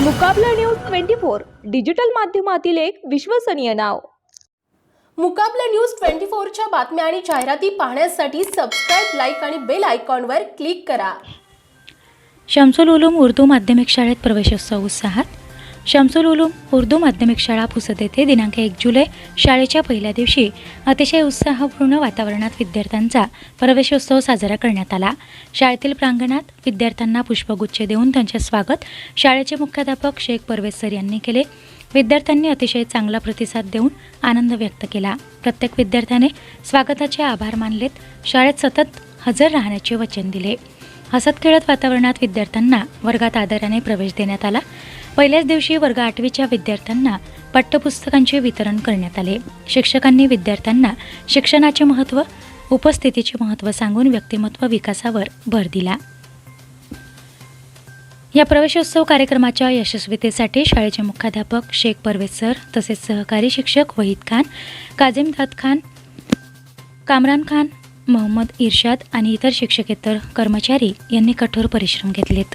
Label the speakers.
Speaker 1: Muqabla news twenty four digital माध्यमातील एक विश्वसनीय नाव.
Speaker 2: मुकाबला न्यूज ट्वेंटी फोरच्या बातम्या आणि जाहिराती पाहण्यासाठी सबस्क्राईब लाईक आणि बेल आयकॉनवर क्लिक करा.
Speaker 3: शमसुल उलूम उर्दू माध्यमिक शाळेत प्रवेशोत्सव उत्साहात शमसुल उलूम उर्दू माध्यमिक शाळा पुसद येथे दिनांक एक जुलै शाळेच्या पहिल्या दिवशी अतिशय उत्साहपूर्ण वातावरणात विद्यार्थ्यांचा प्रवेशोत्सव साजरा करण्यात आला. शाळेतील प्रांगणात विद्यार्थ्यांना पुष्पगुच्छ देऊन त्यांचे स्वागत शाळेचे मुख्याध्यापक शेख परवेज सर यांनी केले. विद्यार्थ्यांनी अतिशय चांगला प्रतिसाद देऊन आनंद व्यक्त केला. प्रत्येक विद्यार्थ्याने स्वागताचे आभार मानलेत. शाळेत सतत हजर राहण्याचे वचन दिले. हसत खेळत वातावरणात विद्यार्थ्यांना वर्गात आदराने प्रवेश देण्यात आला. पहिल्याच दिवशी वर्ग आठवीच्या विद्यार्थ्यांना पाठ्यपुस्तकांचे वितरण करण्यात आले. शिक्षकांनी विद्यार्थ्यांना शिक्षणाचे महत्त्व उपस्थितीचे महत्त्व सांगून व्यक्तिमत्व विकासावर भर दिला. या प्रवेशोत्सव कार्यक्रमाच्या यशस्वीतेसाठी शाळेचे मुख्याध्यापक शेख परवेज सर तसेच सहकारी शिक्षक वहीद खान काझिम दाद खान कामरान खान मोहम्मद इर्शाद आणि इतर शिक्षकेतर कर्मचारी यांनी कठोर परिश्रम घेतलेत.